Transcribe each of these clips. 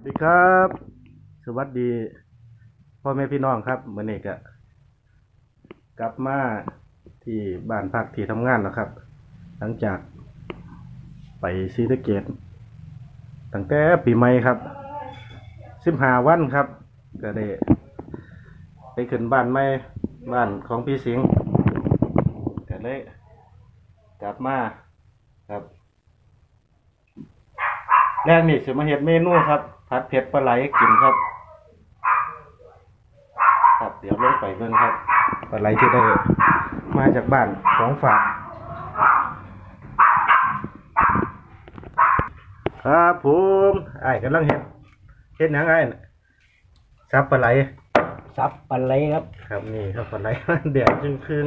สวัสดีครับ สวัสดีพ่อแม่พี่น้องครับเมื่อนี้ก็กลับมาที่บ้านพักที่ทำงานแล้วครับ หลังจากไปซีสะเกตตั้งแต่ปีใหม่ครับสิบห้าวันครับ ก็ได้ไปขึ้นบ้านใหม่บ้านของพี่สิงห์ก็เลยกลับมาครับ แรกนี่สิมาเฮ็ดเมนูครับ ผัดเผ็ดปลาไหลกินครับ ครับเดี๋ยวลงไปเบิ่งครับปลาไหลที่ได้มาจากบ้านของฝากครับผมไอ้ายกำลังเฮ็ดเฮ็ดหยังไอ้ายน่ะซับปลาไหลซับปลาไหลครับ ครับนี่ครับปลาไหลแดงจึงคืน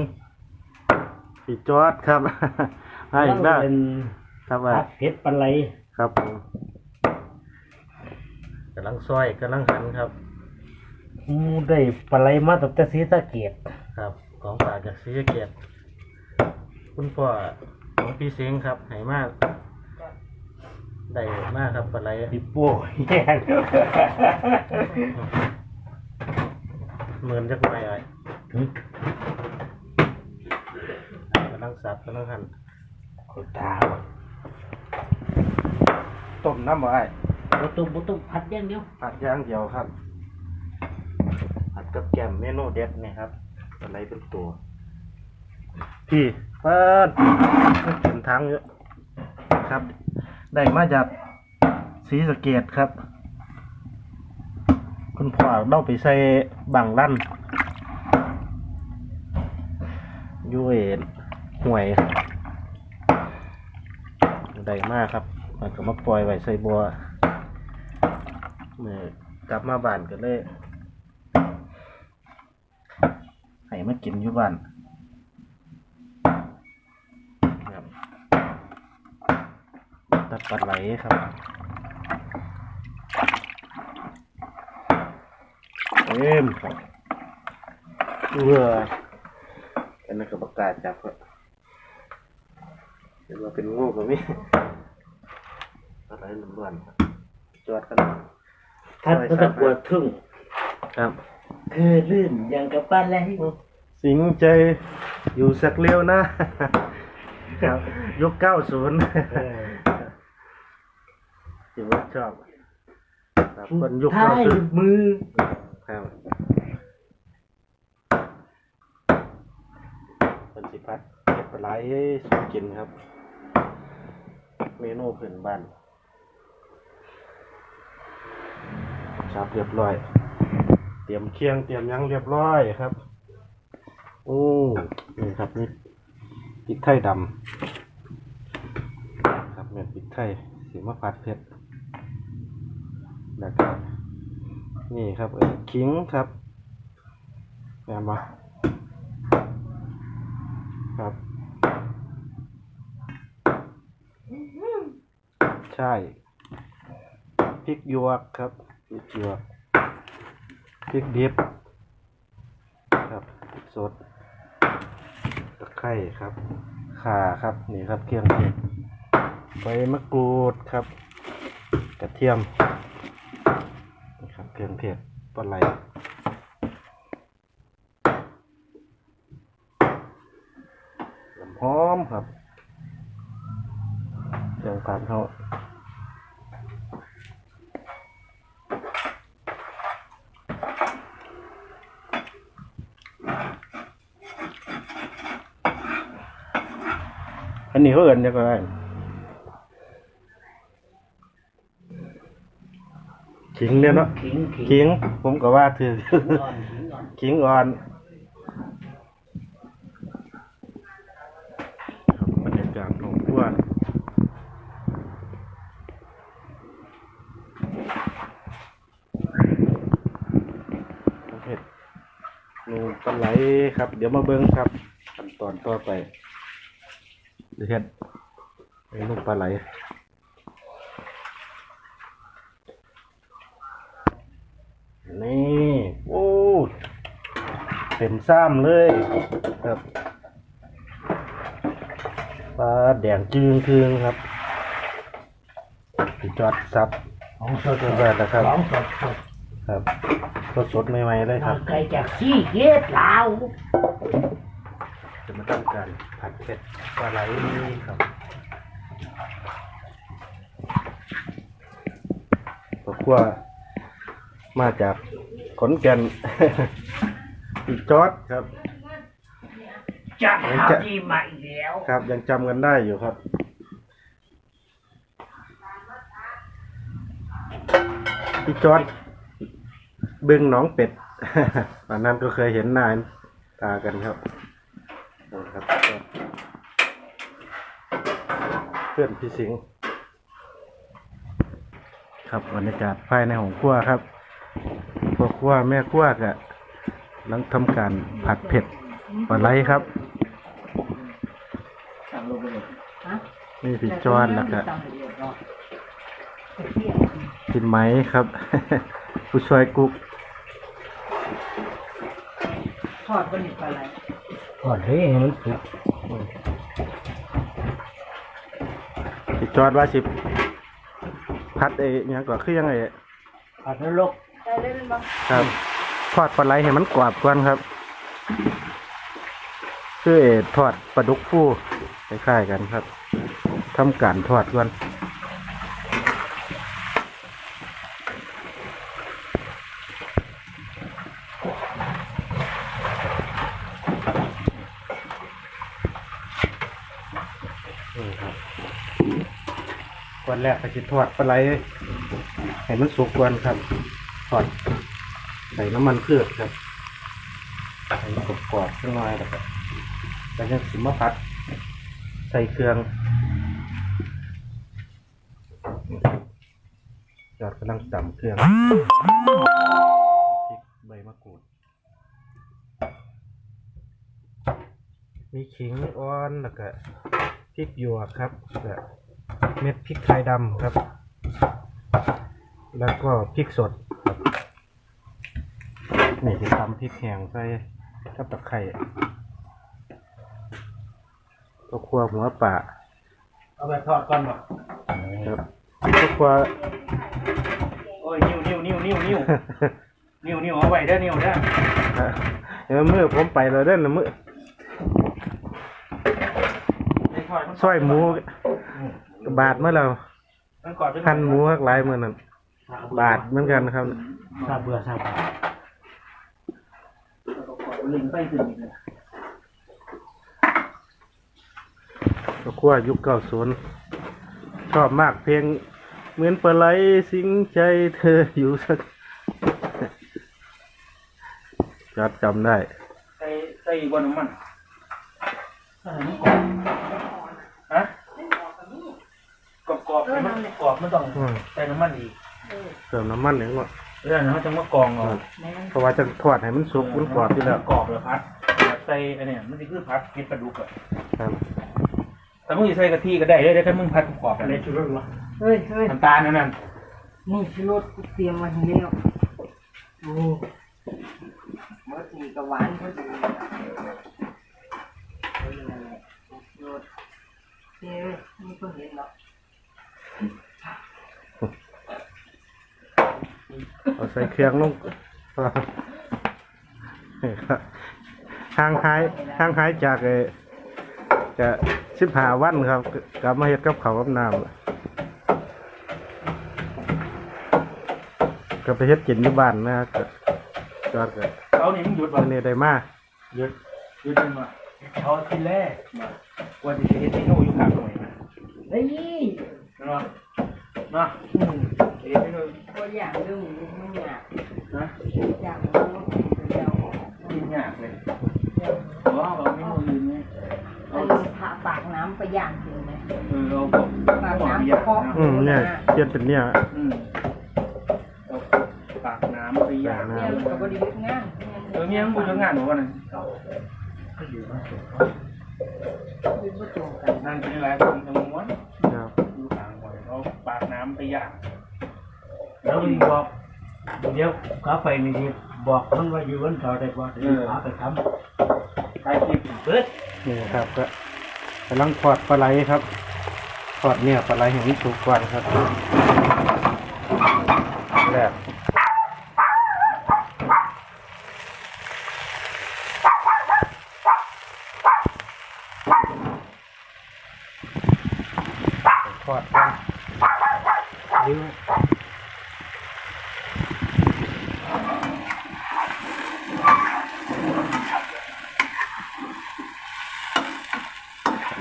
พี่จอดครับให้อีกได้เป็นครับว่าผัดเผ็ดปลาไหลครับผม กำลังซอยกำลังหันครับหมูได้ปลาไหลมาตั้งแต่ศรีสะเกดครับ ของฝากจากศรีสะเกษคุณพ่อของพี่เสียงครับให้มากได้มากครับปลาไหลปิโป้แย่งเหมือนจักหน่อยไอ้กำลังสับกำลังหั่นโคตราวต้มน้ำบ่ไอ้ บุตุบุตุผัดอย่างเดียวผัดอย่างเดียวครับ ผัดกับแกมเมนูเด็ดนี่ครับปลาไหลเป็นตัว พี่เปิดเป็นทางเยอะครับ ได้มาจากศรีสะเกดครับ คุณพ่อเราไปใส่บังลั่นอยูเอ็นห่วยได้มากครับมันก็มาปล่อยไว้ใส่บัวเมือกลับมาบ้านก็เลยให้มากินอยู่บ้านครับตัดปลาไหลครับเอ็มครับเพื่อเป็นนั้นก็ประกาศจับครับเห็นว่าเป็นงูกับมี่อะไรล้วนๆครับจอดกัน ทัดก็ตะกวดทึ่งครับ คือลื่นอย่างกับปลาไหลสิงใจอยู่สักเลี้ยวนะ ครับยุคเก้าศูนย์เออถือว่าชอบครับคนยุคท้าเก้ายศูนย์มือครับเป็นสิพัดเก็บปลาไหลสุกินครับ เมนูพื้นบ้าน ชับเรียบร้อย เตรียมเคียงเตรียมยังเรียบร้อยครับโอ้นี่ครับนี่พริกไทยดำครับเม็ดพริกไทยสีมะพร้าวเผ็ดแล้วก็นี่ครับเออขิงครับแม่นบ่ครับใช่พริกหยวกครับ พริกหยวกพริกดิบครับพริกสดตะไคร้ครับข่าครับนี่ครับเครื่องเทศใบมะกรูดครับ กระเทียมนี่ครับเครื่องเทศปลาไหลหอมครับเครื่องผัดเขา นนี้เขาเอินจะก็ได้ขิงเนี่ยเนาะขิงขิงขิง ผมก็ว่าถืออ่อนขิงอ่อนขิงอ่อนบรรยากาศของทั่วเห็ดนูปลาไหลครับ เดี๋ยวมาเบิ้งครับขั้นตอนต่อไป เดี๋ยวเห็ดเมนูปลาไหลนี่โอ้เต็มซ้ำเลยครับปลาแดงจึงคืงครับพี่จอดซับของสดเบิดนะครับของสดสดครับสดสดๆใหม่ๆเลยคมารับไกลจากซี่เย็ดลาวจะมา ทำการผัดเผ็ดปลาไหลครับครอบครัวมาจากขอนแก่น อีจอดครับจัดข่าวดีมาอีกแล้ว ครับ ยังจำกันได้อยู่ครับ พี่จอดบึงหนองเป็ด ตอนนั้นก็เคยเห็นหน้าเห็นตากันครับนะครับก็เพื่อนพี่สิงห์ครับบรรยากาศภายในของครัวครับพ่อครัวแม่ครัวกะกำลังทำการผัดเผ็ดปลาไหลครับ นี่พี่จอนแล้วก็พี่ไหมครับ ผู้ช่วยกุ๊กทอดบนนี้ปลาไหลก่อนเลยให้มันสุก พี่ จอนว่าสิพัดเอหยังก่อนคือยังไงผัดนรกได้เลยเป็นบ้างครับทอดปลาไหลให้มันกรอบก่อนครับ คือเอทอดปลาดุกฟูคล้ายๆกันครับทำการทอดก่อนนี่ ก็จะทอดปลาไหลให้มันสุกก่อนครับทอดใส่น้ำมันพืชครับให้มันกรอบๆสักหน่อยแล้วก็แล้วยังสิมาผัด ใส่เครื่องยอดกำลังต่ำเครื่องพริกใบมะกรูด มีขิงอ่อนแล้วก็พริกหยวกครับแล้ว เม็ดพริกไทยดำครับ แล้วก็พริกสดครับนี่จะตำพริกแห้งใส่กับตะไคร้ก็คั่วหัวป่าเอาไปทอดก่อนบ่ครับก็คั่วโอ้ยนิ้วนิ้วนิ้วนิ้วนิ้วนิ้วนิ้วเอาไว้เด้อนิ้วเด้อเดี๋ยวมือผมไปแล้วเด้อนะมือในทอดมันซอยหมู บาทเมื่อเรามันกอดเป็นหั่นหมูหักหลายมือนั่นบาทเหมือนกันนะครับซาเบื่อซาเบื่อลิงไปถึงเลยก็คั่วยุคเก้าศูนย์ชอบมากเพลง เหมือนปลาไหลสิงใจเธออยู่สักจอดจำได้ ใส่ใส่บนน้ำมันใส่น้ำกรอบฮะก รอบกรอบๆมันกรอบมันต้องอืมใส่น้ำมันอีกเติมน้ำมันหนึ่งหมดเรื่องนั้นเขาจะมากรองเอาแม่นเพราะว่าจะทอดให้มันสุกมันกรอบที่แล้วกรอบเลยพัดใส่อันเนี้ยมันจะคือพัดเก็ดปลาดุกอะครับ แต่มึงจะใส่กะทิก็ได้เลยได้แค่มึงพัดกรอบอะไรชุดรสเฮ้ยเฮ้ยน้ำตาลนั่นนั่นนี่ชิรสกูเตรียมมาให้แล้วโอ้เมื่อกี้ก็หวานพอดีเฮ้ยนั่นแหละชิรสเฮ้ยนี่ก็เห็นแล้ว เอา ใส่เครื่องลงห่างหายห่างหายจากไอ้จะสิบหาวันครับ กลับมาเฮ็ดกับเขาวกับน้ำก็ไปเฮ็ดกินที่บ้านนะก็จอดก็เอานี่มึงหยุดวัวะนนี้ได้มาหยุดหยุดมึงวะเอาทีแรกมาว่าจะเห็นที่นู่อยู่ข้างหน่วยนะเฮ้ยเนาะเนาะอืมเห็นที่นู่น ก็อย่างเรื่องมึงอยากนะอย่างรู้เดียวกินยากเลยเดียวว้าวเราไม่มือยืนไงเออผ่าปากน้ำไปย่างกินไหมเออเราบอกปากบอกน้ำยากเพาะนะอืมเนี่ยเทียนเป็นเนี่ยอืมเอาปากน้ำไปย่างเนี่ยมันก็บริเวณงานเออเมียมึงกูจะงานหนูวันนั้นยืนประตูกันนั่นเป็นอะไรคนทั้งม้วนครับอยู่ต่างหอยเอาปากน้ำไปย่าง แล้วมึงบอกเดี๋ยวขาไปนี่สิบอกมันว่าอยู่วันเสาร์ได้บ่เดี๋ยวขาไปทำถ่ายคลิปเปิดนี่ครับก็กำลังทอดปลาไหลครับทอดเนี่ยปลาไหลให้มันสุกก่อนครับแรกทอดกัน นิ้ว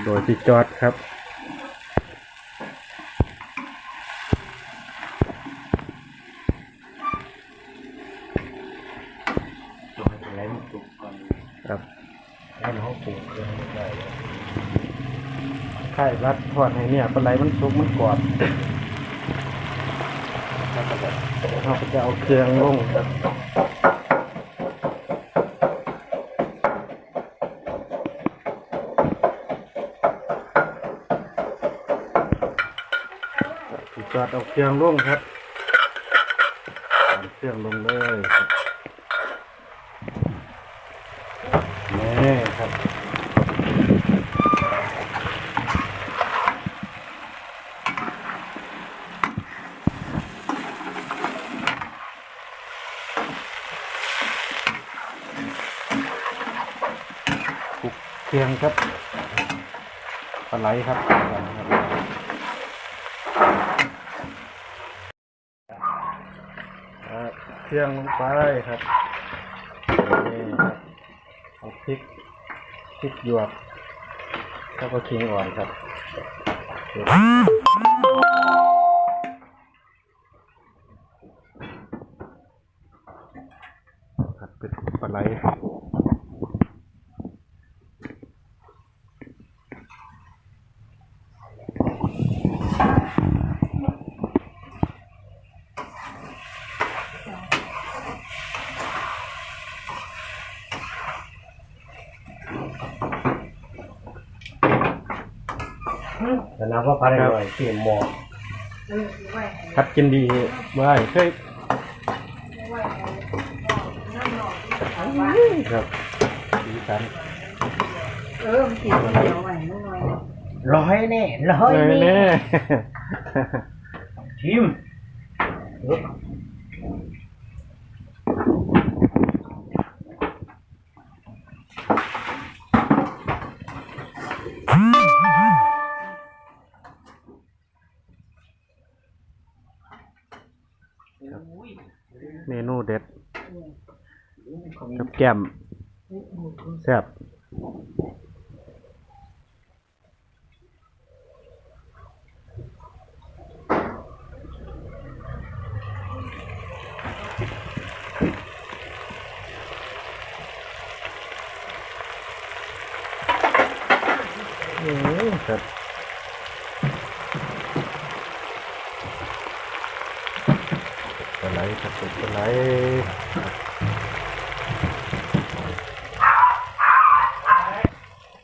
โดยที่จอดครับ ตัวให้เป็นไรมันสุกก่อนครับแล้วเราปรุงเครื่องไม่ได้เลยไข่รัดทอดให้เนี่ยปลาไหลมันสุกมันกรอบเราก็จะเอาเครื่องลงครับที่จอด เอาเครื่องลงครับเอาเครื่องลงเลยครับนี่ครับคลุกเคียงครับปลาไหลครับอ่า เครื่องลงไปครับนี่ครับเอาพริกพริกหยวกแล้วก็ขิงอ่อนครับผัดเป็นปลาไหล แต่น้ำก็พันหน่อยเตรียมหม้อเออไว้ครับกินดีเมื่อไหร่เคยไว้น้ำหนองที่เอาไว้ครับสีสันเออมันติดเดียวไว้น้อยร้อยแน่ร้อยเน่แน่แน่ชิมเม แก้มแซ่บอืมครับปลาไหลครับปลาไหล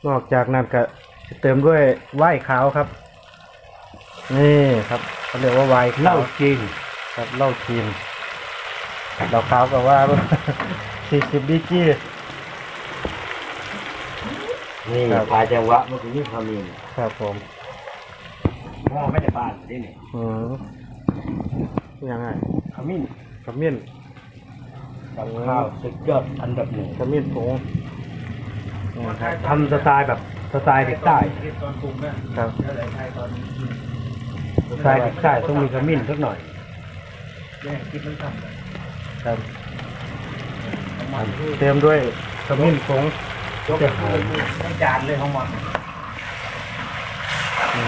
นอก จากนั้นก็จะเติมด้วยไวน์ขาวครับ นี่ครับเขาเรียกว่าไวน์เหล้าขาวจีนครับเหล้าจีนเราขาวก็ว่าสี่สิบดีกรีนี่ครับปลายจังหวะมันคือนี่ขมิ้นครับผมหม้อไม่ได้บ้านนี่นี่อืมยังไงขมิ้นขมิ้นกับข้าวสุดยอดอันดับหนึ่งขมิ้นผงนี่ครับ ทำสไตล์แบบสไตล์เด็กใต้ตอนปรุงนะครับแล้วหลายไทยตอนสไตล์เด็กใต้ต้องมีขมิ้นสักหน่อยแยกคิดมันทครับเติมด้วยขมิ้นผงำยกเลยทั้งจานเลยของมัน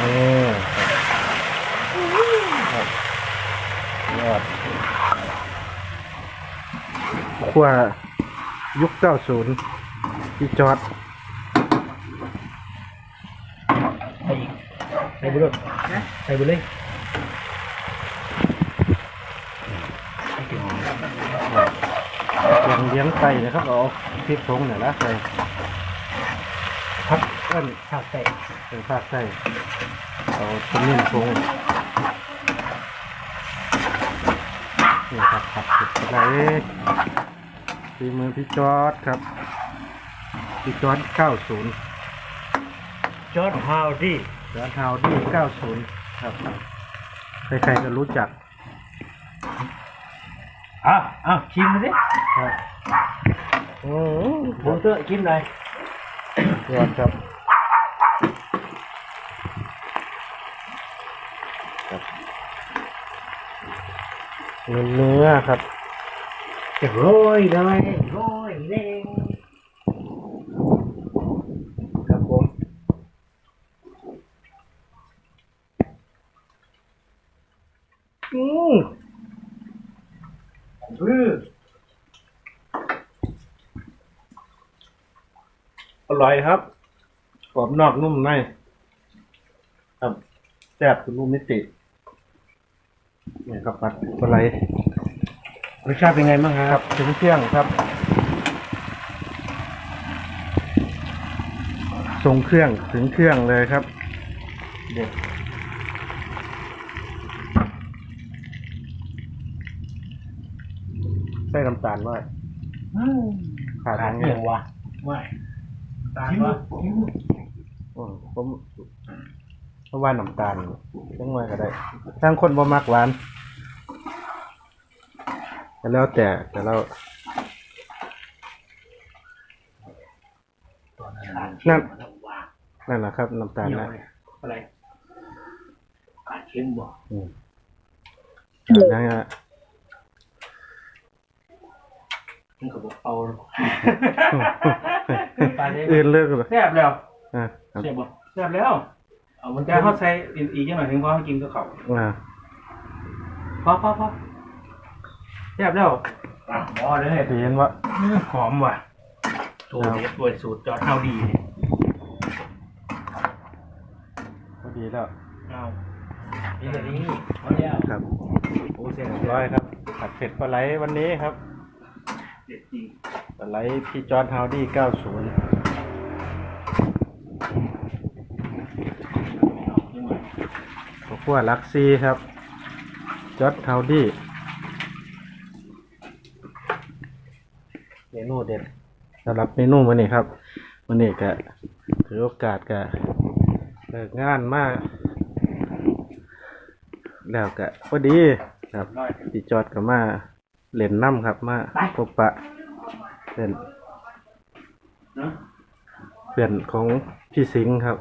นี่ครับยอดขั้วยุคเก้าศูนย์ ที่จอดใส่อีกใส่บุหรี่ใส่บุหรี่เลี้ยงเลี้ยงไก่นะครับเอาพริกผงเนี่ยละใส่พักเอิ้นผักใส่ใส่ภาคใส่เอาขมิ้นผงนี่ครับผัดเผ็ดอะไรฝีมือพี่จอดครับ พี่จอดเก้าศูนย์จอร์ดฮาวดี้ร้านฮาวดี้เก้าศูนย์ครับ ใครๆก็รู้จักอะอะชิมดูสิครับอืมผมเตอะชิมหน่อยยอดครับครับเนื้อเนื้อครับจะโรยเลยโรยเลย ครับผม อืมอืออร่อยครับกรอบนอกนุ่มในครับแซ่บคุณลูกมิติเนี่ยครับปัดปลาไหลรสชาติเป็นไงบ้างคครัรับบถึงเที่ยงครับ ทรงเครื่องถึงเครื่องเลยครับ เด็ด ใส่น้ำตาลด้วยขาดขาดทางเหนีเงี้ยยววะไม่ตาลชิมวะชิมอืมผมเพราะว่าน้ำตาลยังไงก็ได้ทางคนบ่มักหวานแต่แล้วแต่แต่เรานั่นนั่นแหละครับน้ำตาลเหนียวนะเลยอะไรขาดเค็มบ่อืมนั่นฮะ มันก็บอกเอาอื่นเลิกเลยแซ่บแล้วอ่าครับแซ่บบ่แซ่บแล้วเอามันแต่เขาใส่อีกจังหน่อยถึงพอเขากินกับเขาวอ่าพอพอพอแซ่บแล้วอะพอเลยดีเห็นว่าหอมว่ะสูตรเด็ดด้วยสูตรจอดเฮาดีเนี่ยพอดีแล้วเอานี่แต่นี้พอแล้วครับ โอ้เสียเรียบร้อยครับผัดเผ็ดปลาไหลวันนี้ครับ เด็ดจริงปลาไลพี่จอร์ดฮาวดี้90ยังไงข้วลักซี่ครับ จอร์ดฮาวดี้เมนูเด็ดสำหรับเมนูวันนี้ครับวันนี้ก็ถือโอกาสก็เลิกงานมาก แล้วก็พอดีครับพี่จอดก็มา เล่นน้ำครับ มาพบปะเพื่อนเนาะเพื่อนของพี่สิงห์ครับ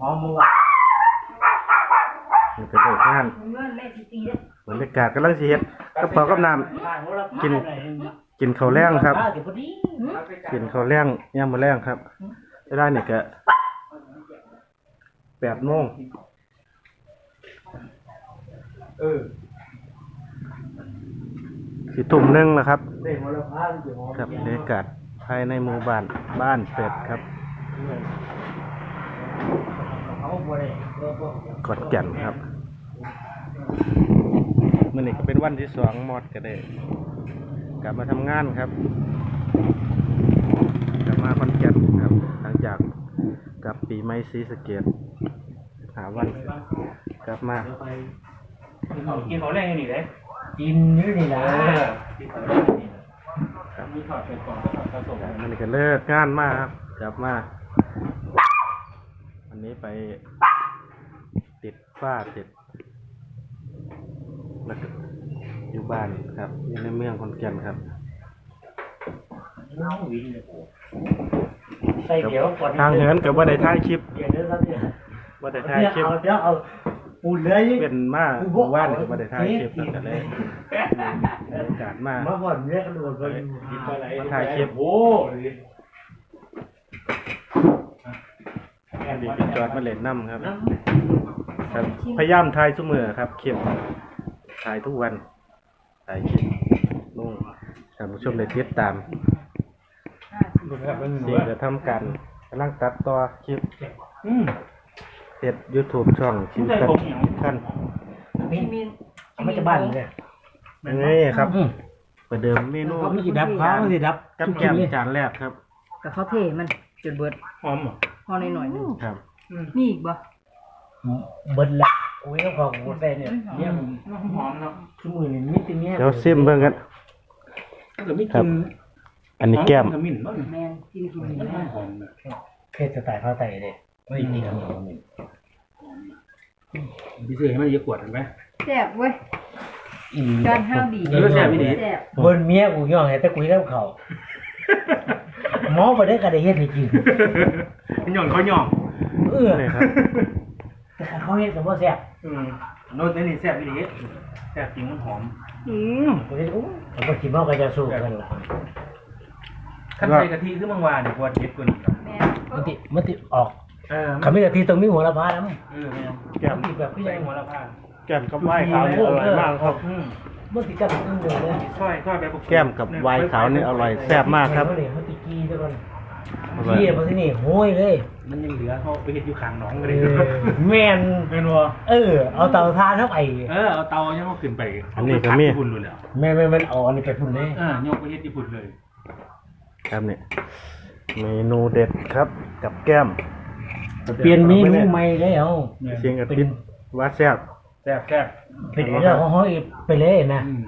หอมมือว่ะนี่เป็นเด็กงานเงินแม่สิตีเด้อบรรยากาศกำลังสิเฮ็ดกับข้าวกับน้กินำกินข้าวแรงครับเดี๋ยวพอดีกินข้าวแรงย่ามมื้อแรงครับเวลานี่ก็แปดโมงเออ สิทุ่มหนึงแล้วครับเด็กมรพาเดี๋ยวหอมครับบรรยากาศภายในหมู่บ้านบ้านเป็ดครับเขาบ่ได้ขอนแก่นครับมื่อนี้ก็เป็นวันที่สองมอดก็ได้กลับมาทำงานครับ กลับมาขอนแก่นครับ หลังจากกลับปีใหม่ศรีสะเกดหาวัน กลับมาเดี๋ยวไปกินเขากินเขาแรงอยู่นี่เลย กินนี่นี่นะกินเขาแรงอยู่นี่นะครับมีถอดเป็นกล่องแล้วก็ส่งมันนี้ก็เลิกงานมาครับกลับมาวันนี้ไปติดฝ้าติดแล้วก็อยู่บ้านครับอยู่ในเมืองขอนแก่นครับน้องวิ่งเลยใส่เดี๋ยวก่อนทางเหินกับว่าได้ถ่ายคลิปเดี๋ยวเดี๋ยวครับเดี๋ยวว่าได้ถ่ายคลิปเอาเดี๋ยวเอา ปูนเลยเป็นมาเมื่อวานกับว่าได้ถ่ายคลิปตั้งแต่แรกบรรยากาศมามาก่อนเนี่ยกระโดดไปมาถ่ายคลิปโอ้ดีเป็นจอดมาเล่นน้ำครับ ครับ พยายามถ่ายทุกมือครับคลิปถ่ายทุกวันถ่ายคลิปลงท่านผู้ชมได้ติดตามสิ่งจะทำกันกำลังตัดต่อคลิปอืม เฮ็ด YouTube ช่องชีวิตกันขั้นมีมีไม่จะบ้านเลยนี่ครับประเดิมเมนูเขาไม่สิดับเขาไม่สิดับกับแก้มจานแรกครับกับเขาเทมันจนเบิดหอมอะพอหน่อยๆนึงครับมีอีกบ่เบิดละโอ้ยต้องขอหมูใส่เนี่ยเนี่ยหอมเนาะคือมือนี่มิตรเนี่ยเดี๋ยวซิมเบิ่งกันก็ไม่ครักิบนอันนี้แก้มขมิ้นบ้างแม่นกินกินมันแม่นหอมเพศสไตล์ภาคใต้เลย ไม่กินขมิ้นพี่ซื้อให้มันเยอะกว่าเห็นไหมแซ่บเว้ยอีหลีจอนห้าวดีเออแซ่บอีหลีแซ่บเบิ่นเมียกูย่องให้แต่กูเล่าเขาหมอบ่ได้ก็ได้เฮ็ดให้กินหย่องเขาหย่องเออนี่ครับแต่เขาเฮ็ดก็บ่แซ่บอืมโน้ตนี่แซ่บอีหลีแซ่บจริงมันหอมอืมกูเฮ็ดโอ้เขาก็สิเมาก็จะสู้กันล่ะขั้นใส่กะทิคือมังวานเนี่ยกว่าเด็ดกว่านี้ครับแม่มันติมันติออก เออคำนี้กะทิต้องมีหัวละพานำเออแม่นแก้มมันติแบบพี่ใส่ยังหัวละผ้าแก้มกับไวน์ขาวนี่อร่อยมากครับอืมมันติกับตึ้งเลยซอยซอยไปบุแก้มกับไวน์ขาวนี่อร่อยแซ่บมากครับมันนี่มันติกี้ซะก่อนอร่อยกี้มาที่นี่โห้ยเลย มันยังเหลือเขาไปเฮ็ดอยู่ข้างหนองเอเลยอแม่นเป็นบ่เออ เอาเตาทานเข้าไป เออ เอาเตายังเขาขึ้นไป อันนี้ก็มีญี่ปุ่นเลยแล้วแม่แม่มันเอาอันนี้ไปพุ่นเลยเออยกไปเฮ็ดญี่ปุ่นเลย ครับเนี่ยเมนูเด็ดครับกับแก้ม เปลี่ยนเมนูใหม่แล้วเชียงกับติดว่าแซ่บแซ่บแซ่บเป็นเรื่องของเขาอีกไปเลยนะอืม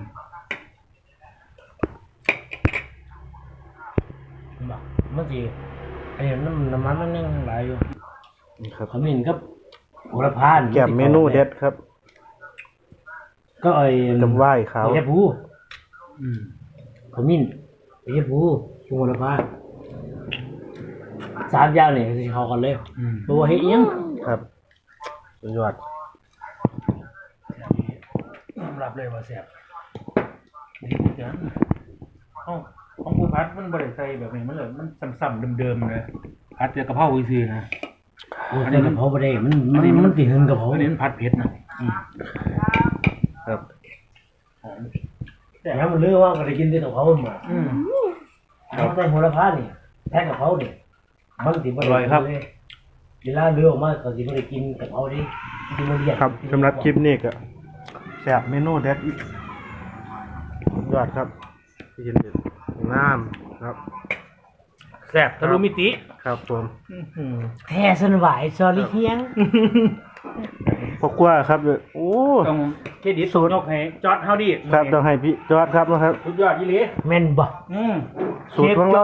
บอกมันสิอันนี้น้ำน้ำมันมันยังหลายอยู่นี่ครับขมิ้นครับโหระพาแก้มเมนูเด็ดครับ ก็ไอ้กับไวน์ขาวเฮ็ดผูอืมขมิ้นเฮ็ดผูชุงโหระพา สามอย่างนี่สิเข้ากันเลยอืมตัวาเฮ็ดอิหยังครับสุดยอดยอมรับเลยว่าแซ่บเดี๋ยวเอ้าของผู้พัดมันบ่ได้ใส่แบบนี้มันเลยมันซ้ำๆเดิมๆเลยพัดแต่กะเพราซื่อๆนะ โอ้ยแต่กะเพราบ่ได้มันมันมันสิหึงกะเพราอันนี้มันผัดเผ็ดนะอืมครับหอมแล้วมันเลือกว่าก็ได้กินแต่กะเพราหมดอืม เอาแต่โหระพานี่แท้กะเพรานี่ มันสิบ่ได้อร่อยครับเลยเวลาเลือกออกมาก็สิบ่ได้กินกะเพราดิสิบ่เรียกครับสำหรับคลิปนี้ก็แซ่บเมนูเด็ดอีกสุดยอดครับที่ยินดีน้ำครับแซ่บทะลุมิติ ครับผมอืมแท้สนหวายซอลิเฮียง พอครัวครับ โอ้ ต้องเครดิตสูตรยกให้จอดเฮาดิครับต้องให้พี่จอดครับนะครับ สุดยอดยี่หลีแม่นบ่อืมสูตรของเรา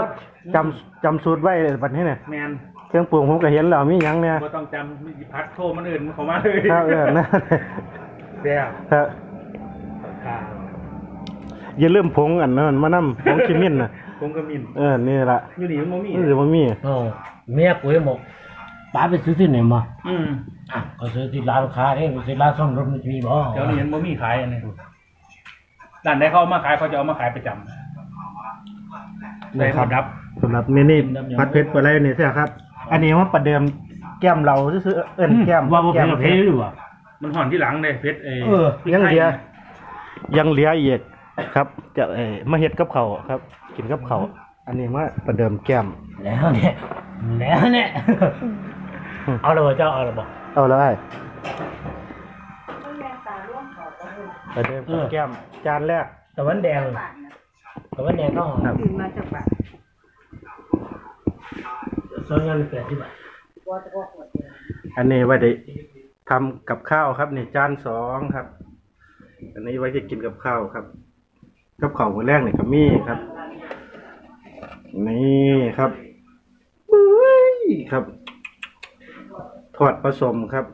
เชฟจอดจำจำสูตรไว้เลยบัดนี้เนี่ยแมนเครื่องปรุงผมก็เห็นแล้วมีหยังเนี่ยบ่ต้องจำมีพัดโทรมันอื่นเขามาเลยครับเออนะแซ่บครับค่ะอย่าลืมผงอันนั้นมานำผงคิมินน่ะผมก็มินเออนี่ล่ะอยู่นี่มันบ่มีนี่สิบ่มีโอ้เมียกูยังบอกป้าไปซื้อที่ไหนมาอืม อะก็ซื้อที่ร้านค้าเองไปซื้อร้านซ่อมรถมันจะมีบ่เดี๋ยวนี้มันบ่มีขายอันนี้ร้านใดเขาเอามาขายเขาจะเอามาขายประจำได้หมดดับ สำหรับเมนูดำๆผัดเผ็ดปลาไหลนี่ใช่ครับ อันนี้มันประเดิมแก้มเราซื่อๆเอิ้นแก้มว่าบ่แก้เป็นม ประเภทหรือวะมันห่อนที่หลังเลยเพชรเอเออ พริกยังไทเหลือ ยังเหลืออีกครับ จะเอ่อมาเฮ็ดกับเขาวครับ กินกับเขาวอันนี้มาประเดิมแก้มแล้วเนี่ยแล้วเนี่ยเอาละบ่เจ้าเอาละบ่เอา เลยต้องแม่ตาร่วงเขาก็คือประเดิมกับแก้มจานแรกตะวันแดงบาทนะตะวันแดงก็หอมครับตื่นมาจากบาทส่วนเงินแปดสิบบาทว่าจะว่าหมดเลยอันนี้ไว้ได้ทำกับข้าวครับนี่จานสองครับ อันนี้ไว้จะกินกับข้าวครับ กับข้าวมื้อแรกนี่ก็มีครับ นี่ครับอุ้ยครับ ทอดผสมครับ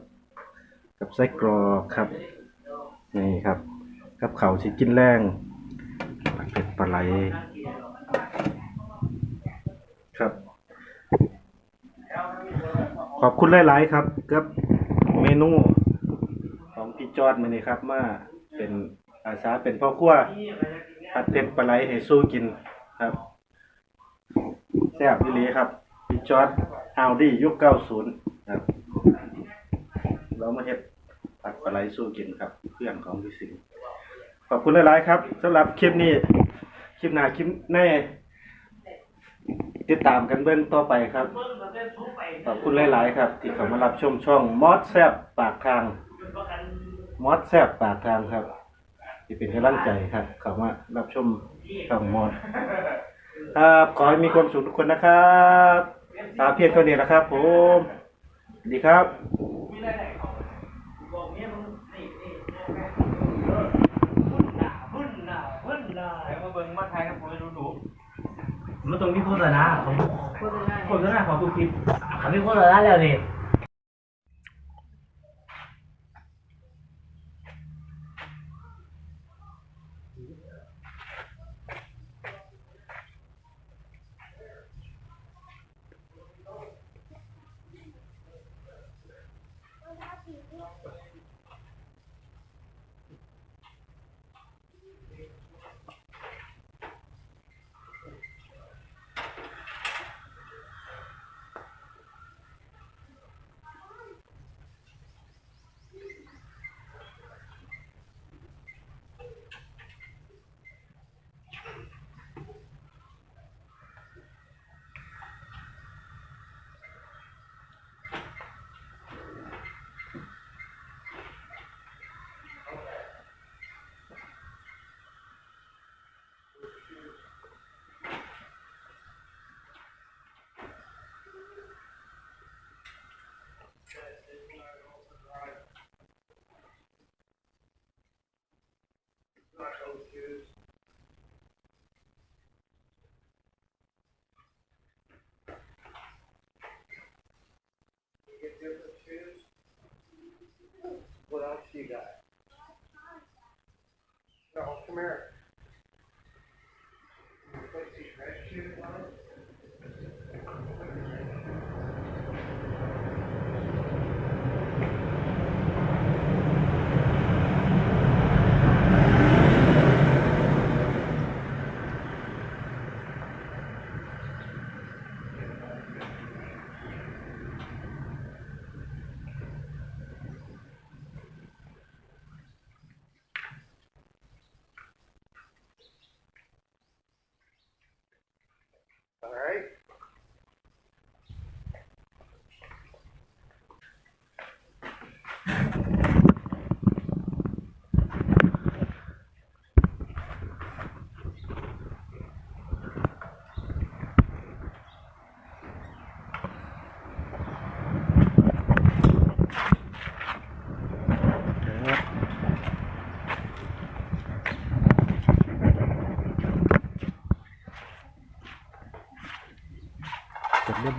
กับไส้กรอกครับนี่ครับกับเขาวสิกินแรงผัดเผ็ดปลาไหลครับ ขอบคุณหลาย ๆ ครับกับเมนูของพี่จอดมานี่ครับ มาเป็นอาสาเป็นพ่อครัวผัดเผ็ดปลาไหลให้สู้กินครับแซ่บพี่ลีครับพี่จอดฮาวดี้ยุค90ครับ เรามาเฮ็ดผัดปลาไหลสู้กินครับเพื่อนของพี่สิงห์ขอบคุณหลายๆครับสำหรับคลิปนี้ คลิปหน้าคลิปในติดตามกันเบื้องต่อไปครับ ขอบคุณหลาย ๆ ครับ ที่เข้ามารับชมช่องมอสแซบปากทางมอสแซบปากทางครับ ที่เป็นกำลังใจครับเข้ามารับชมช่องมอสครับขอให้มีความสุขทุกคนนะครับตาเพียงเท่านี้นะครับผม ดีครับมาเบิ่งมาทายครับผมจะดูดูมันตรงนี้โฆษณาของโฆษณาของทุกคลิปเขาไม่โฆษณาแล้วนี่ย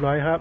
เส